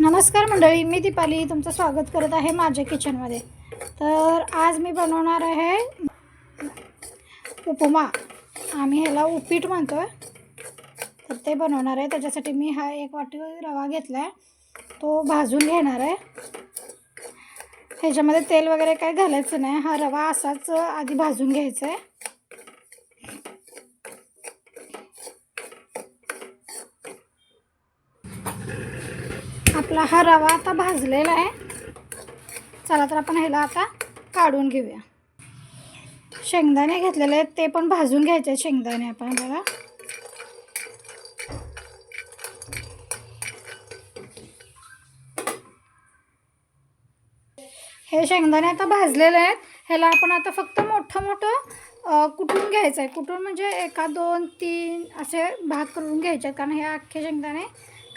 नमस्कार मंडळी मी दीपाली तुमचं स्वागत करत आहे माझ्या किचनमध्ये तर आज मी बनवणार आहे उपमा. आम्ही ह्याला उपीट म्हणतो आहे तर ते बनवणार आहे. त्याच्यासाठी मी हा एक वाटी रवा घेतला आहे तो भाजून घेणार आहे. ह्याच्यामध्ये तेल वगैरे काही घालायचं नाही. हा रवा असाच आधी भाजून घ्यायचा आहे. आपला हा रवा आता भाजलेला आहे. चला तर आपण ह्याला आता काढून घेऊया. शेंगदाणे घेतलेले आहेत ते पण भाजून घ्यायचे आहेत शेंगदाणे आपण बघा हे शेंगदाणे आता भाजलेले आहेत. ह्याला आपण आता फक्त मोठं मोठं कुठून कुटून घ्यायचं आहे कुटून म्हणजे एका दोन तीन असे भाग करून घ्यायचे आहेत. कारण हे अख्खे शेंगदाणे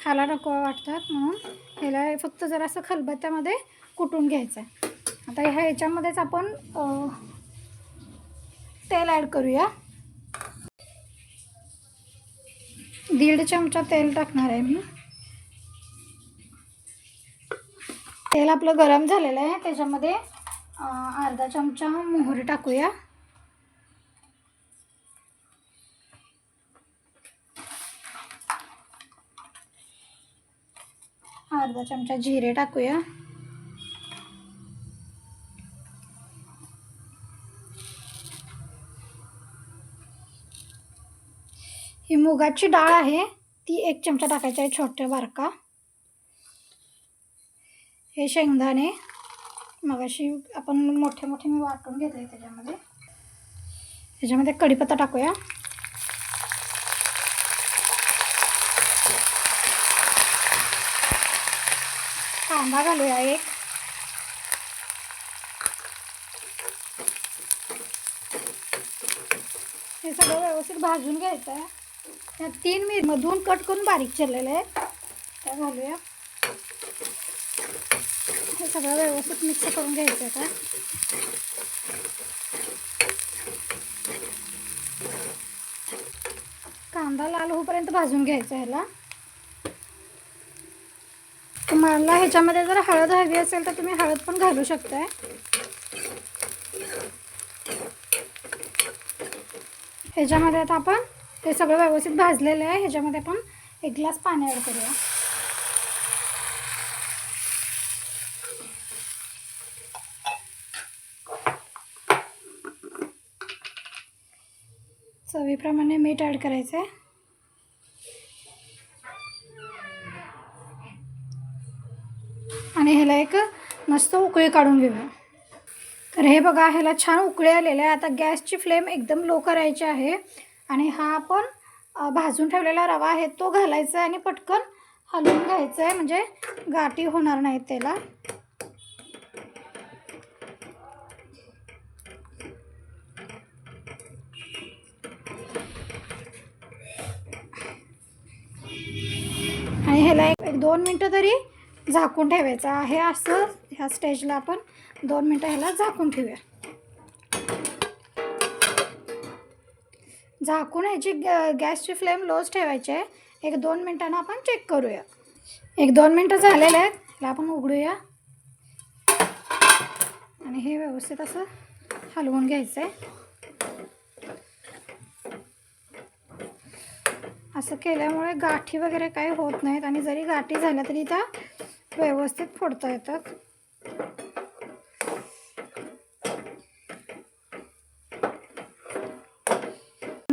खायला नको वाटतात म्हणून ह्याला फक्त जरा असं खलबत्त्यामध्ये कुटून घ्यायचं आहे आता ह्या ह्याच्यामध्येच आपण तेल ॲड करूया. दीड चमचा तेल टाकणार आहे मी. तेल आपलं गरम झालेलं आहे. त्याच्यामध्ये अर्धा चमचा मोहरी टाकूया. अर्धा चमचा जिरे टाकूया. ही मुगाची डाळ आहे ती एक चमचा टाकायची आहे छोट्या बारका. हे शेंगदाणे मगाशी आपण मोठे मोठे मी वाटून घेतले त्याच्यामध्ये. त्याच्यामध्ये कढीपत्ता टाकूया. कांदा घालूया एक. हे सगळं व्यवस्थित भाजून घ्यायचं आहे त्या तीन मी मधून कट करून बारीक चिरलेलं आहे त्या घालूया. हे सगळं व्यवस्थित मिक्स करून घ्यायचं आहे कांदा लाल होईपर्यंत भाजून घ्यायचा ह्याला. तुम्हाला ह्याच्यामध्ये जर हळद हवी असेल तर तुम्ही हळद पण घालू शकताय. ह्याच्यामध्ये आता आपण ते सगळं व्यवस्थित भाजलेलं आहे. ह्याच्यामध्ये आपण एक ग्लास पाणी ॲड करूया. चवीप्रमाणे मीठ ॲड करायचं आहे आणि ह्याला एक मस्त उकळी काढून घेऊया तर हे बघा ह्याला छान उकळी आलेले आहे. आता गॅसची फ्लेम एकदम लो करायची आहे. आणि हा आपण भाजून ठेवलेला रवा आहे तो घालायचा आहे आणि पटकन हलवून घ्यायचं आहे. म्हणजे गाठी होणार नाहीत त्याला. आणि ह्याला एक दोन मिनटं तरी झाकून ठेवायचं आहे असं. ह्या स्टेजला आपण दोन मिनटं ह्याला झाकून ठेवूया. झाकून ह्याची गॅ- गॅसची फ्लेम लोच ठेवायची आहे. एक दोन मिनटानं आपण चेक करूया. एक दोन मिनटं झालेले आहेत. ह्याला आपण उघडूया. आणि हे व्यवस्थित असं हलवून घ्यायचं आहे असं केल्यामुळे गाठी वगैरे काही होत नाहीत. आणि जरी गाठी झाल्या तरी त्या व्यवस्थित फोडता येतात.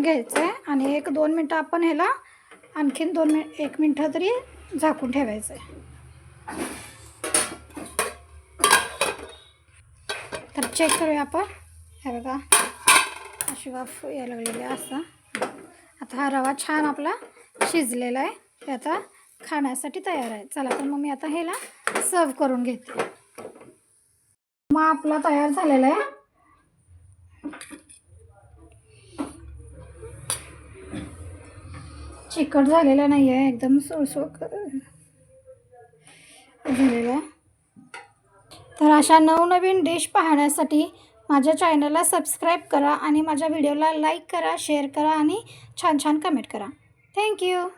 घ्यायचं आहे आणि एक दोन मिनटं आपण ह्याला आणखीन दोन मिन एक मिनटं तरी झाकून ठेवायचं आहे तर चेक करूया आपण. हे बघा अशी वाफ यायला लागलेली असं. आता हा रवा छान आपला शिजलेला आहे. आता खाण्यासाठी तयार आहे. चला तर मग मी आता ह्याला सर्व करून घेते. मग आपला तयार झालेला आहे. चिकट झालेला नाही आहे एकदम सुळसुळ झालेला तर अशा नवनवीन डिश पाहण्यासाठी माझ्या चॅनलला सबस्क्राईब करा आणि माझ्या व्हिडिओला लाईक करा शेअर करा आणि छान छान कमेंट करा. थँक्यू